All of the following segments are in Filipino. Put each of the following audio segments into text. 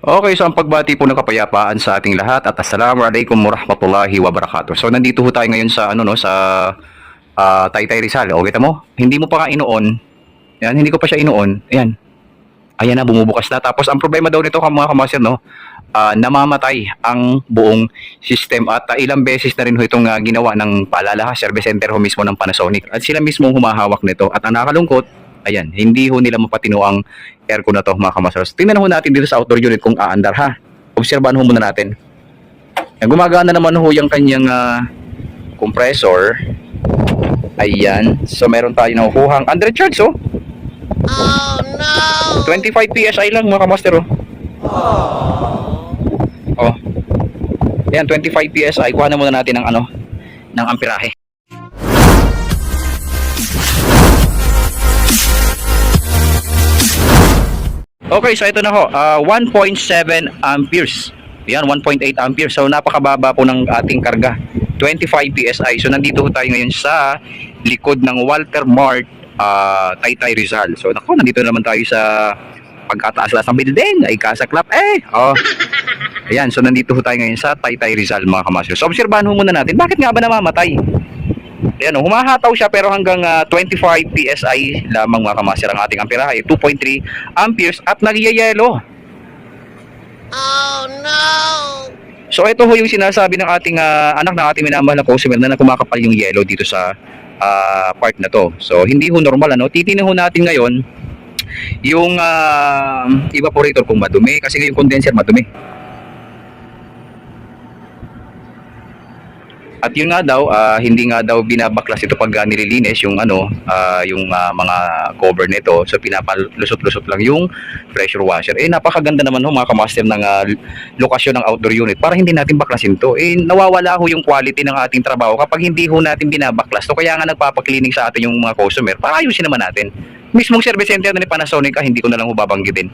Okay, so ang pagbati po ng kapayapaan sa ating lahat at assalamualaikum warahmatullahi wabarakatuh. So nandito ho tayo ngayon sa ano no sa ah, Taytay Rizal. O kita mo, hindi mo pa nga inuon. Yan, hindi ko pa siya inuon. Ayan. Ayan na bumubukas na. Tapos ang problema daw nito mga kamaster no, ah, namamatay ang buong system at ah, ilang beses na rin ho itong ah, ginawa ng paalala service center ho mismo ng Panasonic. At sila mismo humahawak nito. At ang nakalungkot, ayan, hindi ho nila mapatino ang aircon na to mga kamasers. Tingnan ho natin dito sa outdoor unit kung aandar ha. Obserbahan ho muna natin. Gumagana naman ho yung kanyang ah, compressor. Ayan. So meron tayo nakukuhang under charge oh. Oh no! 25 PSI lang mga kamaster oh. Oh. Ayan, 25 PSI. Kuha na muna natin ng ano, ng amperahe. Okay, so ito na ho. Ah, 1.7 amperes. Yan, 1.8 amperes. So napakababa po ng ating karga. 25 PSI. So nandito tayo ngayon sa likod ng Walter Mart ah, Taytay Rizal. So nako, nandito naman tayo sa pagkataas ng building. Ay kasaklap eh. Oh. Ayan, so nandito tayo ngayon sa Taytay Rizal mga kamasyo. So obserbahan ho muna natin, bakit nga ba namamatay? Ayan, oh, humahataw siya pero hanggang ah, 25 PSI lamang mga kamasyo ang ating amperahe. 2.3 amperes at nagyayelo. Oh no! So ito ho yung sinasabi ng ating ah, anak ng ating minamahal na customer na kumakapal yung yellow dito sa ah, part na to. So hindi ho normal ano. Titingnan ho natin ngayon yung ah, evaporator kung madumi kasi yung condenser madumi. At yun nga daw, ah, hindi nga daw binabaklas ito pag ah, nililinis yung ano, ah, yung ah, mga cover nito. So pinapalusot-lusot lang yung pressure washer. Eh napakaganda naman ho mga kamaster ng ah, lokasyon ng outdoor unit para hindi natin baklasin to. Eh nawawala ho yung quality ng ating trabaho kapag hindi ho natin binabaklas. So kaya nga nagpapaklining sa atin yung mga customer para ayusin naman natin. Mismong service center ni Panasonic ah, hindi ko na lang babanggitin.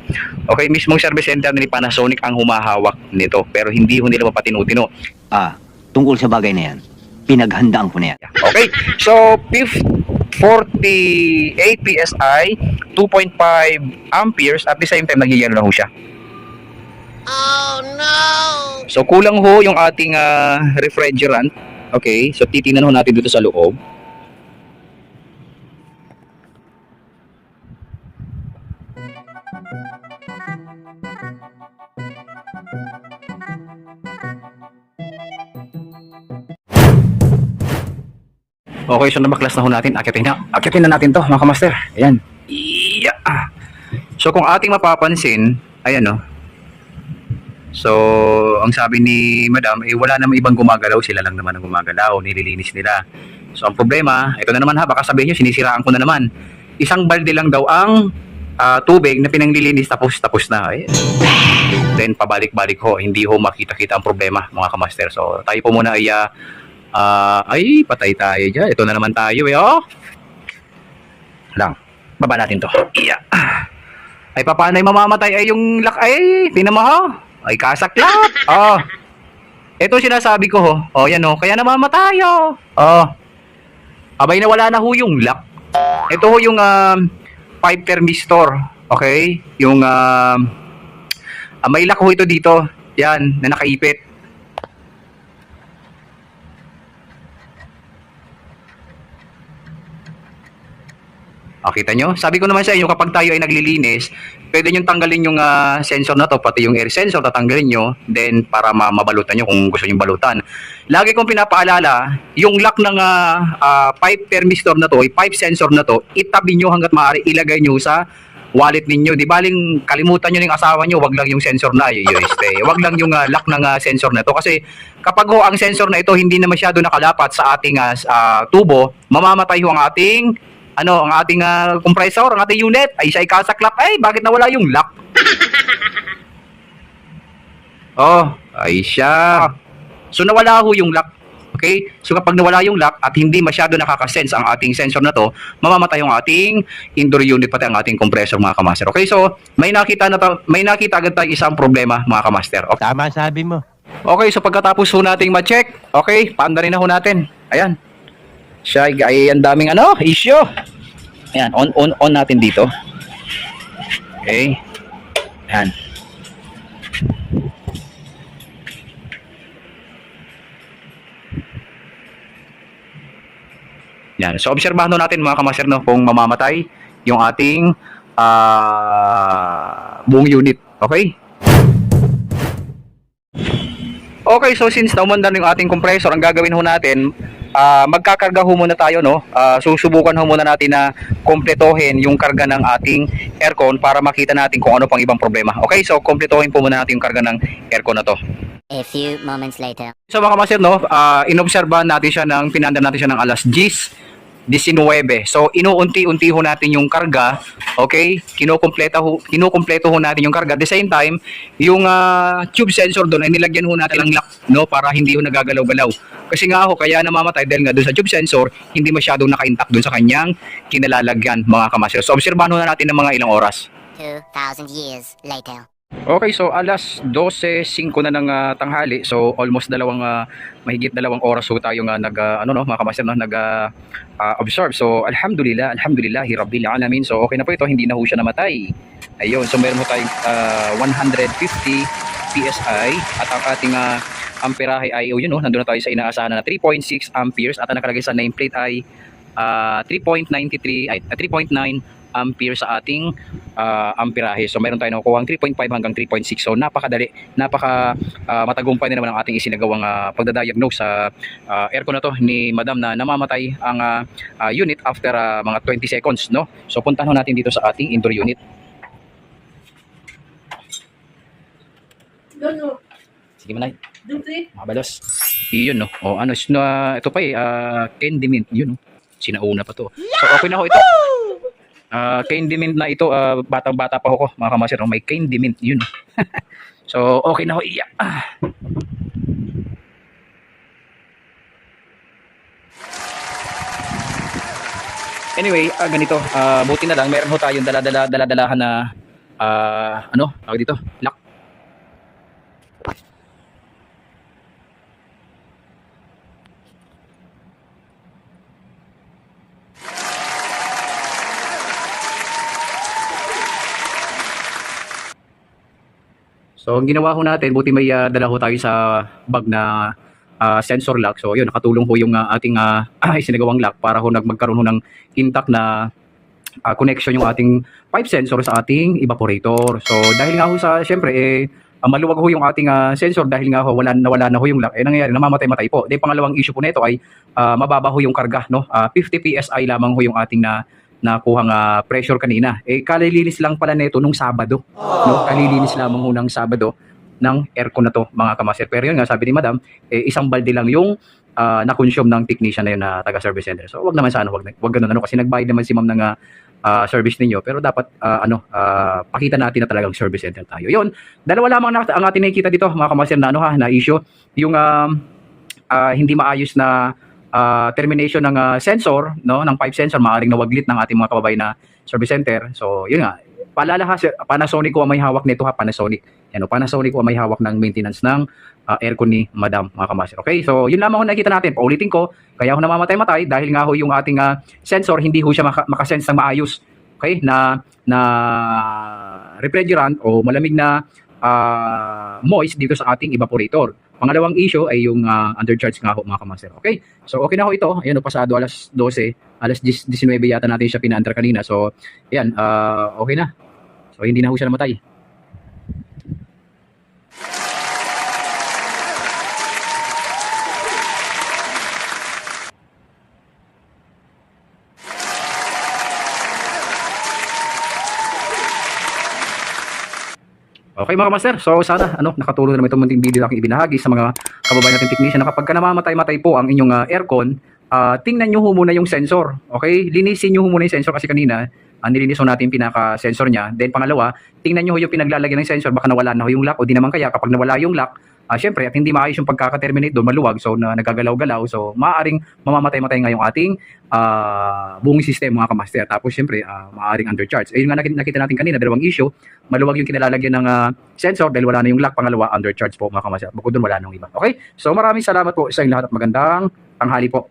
Okay, mismong service center ni Panasonic ang humahawak nito pero hindi ho nila mapatinutino. Ah, tungkol sa bagay na yan, pinaghandaan ko na yan. Okay, so fif- 48 PSI, 2.5 amperes at the same time nagyayalo na ho siya. Oh no! So kulang ho yung ating ah, refrigerant. Okay, so titingnan ho natin dito sa loob. Okay, so nabaklas na ho natin. Akitin na. Akitin na natin to, mga kamaster. Ayan. Yeah. So kung ating mapapansin, ayan no. So, ang sabi ni Madam, eh wala namang ibang gumagalaw, sila lang naman ang gumagalaw, nililinis nila. So, ang problema, ito na naman ha, baka sabihin nyo, sinisiraan ko na naman. Isang balde lang daw ang ah, tubig na pinanglilinis tapos tapos na. Eh. Then, pabalik-balik ho, hindi ho makita-kita ang problema, mga kamaster. So, tayo po muna ay, ah, ah, ay, patay tayo dyan. Ito na naman tayo eh, oh. Lang, baba natin to. Yeah. Ay, yung mamamatay ay yung lak ay, tingnan mo ho. Ay, kasaklap. oh. Ito sinasabi ko ho. Oh, yan oh. Kaya namamatay oh. Oh. Abay na wala na ho yung lock. Ito ho yung um, pipe thermistor. Okay? Yung um, ah, may lock ho ito dito. Yan, na nakaipit. Ah, kita nyo? Sabi ko naman sa inyo, kapag tayo ay naglilinis, pwede nyo tanggalin yung ah, sensor na to, pati yung air sensor, tatanggalin nyo, then para ma mabalutan nyo kung gusto nyo balutan. Lagi kong pinapaalala, yung lock ng ah, ah, pipe thermistor na to, yung pipe sensor na to, itabi nyo hanggat maaari, ilagay nyo sa wallet ninyo. Di baling kalimutan nyo ng asawa nyo, wag lang yung sensor na, y- yun, stay. Wag lang yung ah, lock ng ah, sensor na to. Kasi kapag ho ang sensor na ito hindi na masyado nakalapat sa ating ah, tubo, mamamatay ho ang ating ano, ang ating ah, compressor, ang ating unit, ay siya ay kasaklap, ay, bakit nawala yung lock? oh, ay siya. So, nawala ho yung lock. Okay? So, kapag nawala yung lock at hindi masyado nakakasense ang ating sensor na to, mamamatay yung ating indoor unit pati ang ating compressor mga kamaster. Okay? So, may nakita na ta- may nakita agad tayo isang problema mga kamaster. Okay? Tama sabi mo. Okay, so pagkatapos ho nating ma-check, okay, paanda rin na ho natin. Ayan siya ay ang daming ano, issue. Ayan, on, on, on natin dito. Okay. Ayan. Yan. So, obserbahan natin mga kamaster no, kung mamamatay yung ating uh, buong unit. Okay? Okay, so since naumundan yung ating compressor, ang gagawin ho natin, ah, magkakarga ho muna tayo, no? Ah, susubukan ho muna natin na kompletohin yung karga ng ating aircon para makita natin kung ano pang ibang problema. Okay, so kompletohin po muna natin yung karga ng aircon na to. A few moments later. So mga kamaster, no, uh, inobserbahan natin siya ng, pinandar natin siya ng alas 10, 19. So, inuunti-unti ho natin yung karga, okay? Kinukumpleto ho, kinukumpleto ho natin yung karga. At the same time, yung ah, tube sensor doon ay nilagyan ho natin ng lock, no, para hindi ho nagagalaw-galaw. Kasi nga ho, kaya namamatay dahil nga doon sa tube sensor, hindi masyadong naka-intact doon sa kanyang kinalalagyan, mga kamaster. So, obserbahan ho natin ng mga ilang oras. 2,000 years later. Okay, so alas 12.05 na ng ah, tanghali. So almost dalawang ah, mahigit dalawang oras so tayo nga nag ah, ano no, mga kamaster no, nag ah, ah, observe. So alhamdulillah, alhamdulillah rabbil alamin. So okay na po ito, hindi na ho siya namatay. Ayun, so meron ho tayong ah, 150 PSI at ang ating ah, amperahe ay oh, yun no, nandun na tayo sa inaasahan na 3.6 amperes at ang nakalagay sa nameplate ay ah, 3.93 ay ah, 3.9 ampere sa ating ah, amperahe. So meron tayo nakukuha 3.5 hanggang 3.6. So napakadali, napaka ah, matagumpay na naman ang ating isinagawang uh, pagdadiagnose sa ah, aircon na to ni Madam na namamatay ang ah, ah, unit after ah, mga 20 seconds, no? So puntahan natin dito sa ating indoor unit. Doon, Sige manay, doon, pre. mga balos. Iyon no. O ano, ito pa eh, ah, candy mint, yun no. Sinauna pa to. So okay na ho ito. Ah, candy mint na ito, ah, batang-bata pa ako, mga kamaser, no? may candy mint, yun. so, okay na ho, iya. Ah. Anyway, ah, ganito, ah, buti na lang, meron ho tayong dala-dala, dala-dalahan na, ah, ano, tawag dito, lock. So, ang ginawa ho natin, buti may ah, dala ho tayo sa bag na ah, sensor lock. So, yun, nakatulong ho yung ah, ating uh, isinagawang lock para ho nag magkaroon ho ng intact na ah, connection yung ating pipe sensor sa ating evaporator. So, dahil nga ho sa, syempre, eh, ah, maluwag ho yung ating ah, sensor dahil nga ho, wala, nawala na ho yung lock. Eh, nangyayari, namamatay-matay po. Then, pangalawang issue po nito ay ah, mababa ho yung karga, no? Ah, 50 PSI lamang ho yung ating na nakuhang ah, pressure kanina. Eh, kalilinis lang pala nito nung Sabado. No? Kalilinis lamang ho ng Sabado ng aircon na to, mga kamaster. Pero yun nga, sabi ni Madam, eh, isang balde lang yung ah, na-consume ng technician na yun na taga-service center. So, wag naman sana, wag, wag ganun. Ano, kasi nagbayad naman si Ma'am ng ah, service ninyo. Pero dapat, ah, ano, ah, pakita natin na talagang service center tayo. Yun, dalawa lamang na, ang ating nakikita dito, mga kamaster, na ano ha, na issue. Yung um, ah, hindi maayos na ah, termination ng ah, sensor, no, ng pipe sensor, maaaring nawaglit ng ating mga kababayan na service center. So, yun nga, paalala ha, sir, Panasonic ko ang may hawak nito ha, Panasonic. Yan, o, Panasonic ko ang may hawak ng maintenance ng ah, aircon ni Madam, mga kamaster. Okay, so yun lamang ho nakikita natin. Paulitin ko, kaya ho namamatay-matay dahil nga ho yung ating ah, sensor, hindi ho siya maka- makasense ng maayos. Okay, na na refrigerant o malamig na ah, moist dito sa ating evaporator. Pangalawang issue ay yung ah, undercharge nga ho mga kamaster. Okay? So okay na ho ito. Ayan pasado alas 12, alas 10, 19 yata natin siya pinaantar kanina. So ayan, ah, okay na. So hindi na ho siya namatay. Okay mga master, so sana ano, nakatulong na naman itong munting video na aking ibinahagi sa mga kababayan natin technician na kapag ka namamatay-matay po ang inyong ah, aircon, ah, tingnan nyo ho muna yung sensor. Okay? Linisin nyo ho muna yung sensor kasi kanina, uh, nilinis ho natin pinaka-sensor niya. Then pangalawa, tingnan nyo ho yung pinaglalagyan ng sensor, baka nawala na ho yung lock o di naman kaya kapag nawala yung lock, ah syempre at hindi maayos yung pagkaka-terminate doon, maluwag, so na nagagalaw-galaw, so maaaring mamamatay-matay nga yung ating ah buong system mga kamaster. Tapos syempre, ah, maaaring undercharge. Ayun nga nakita, nakita natin kanina, dalawang issue, maluwag yung kinalalagyan ng ah, sensor dahil wala na yung lock, pangalawa, undercharge po mga kamaster. Bukod doon, wala nang iba. Okay? So maraming salamat po sa inyong lahat at magandang tanghali po.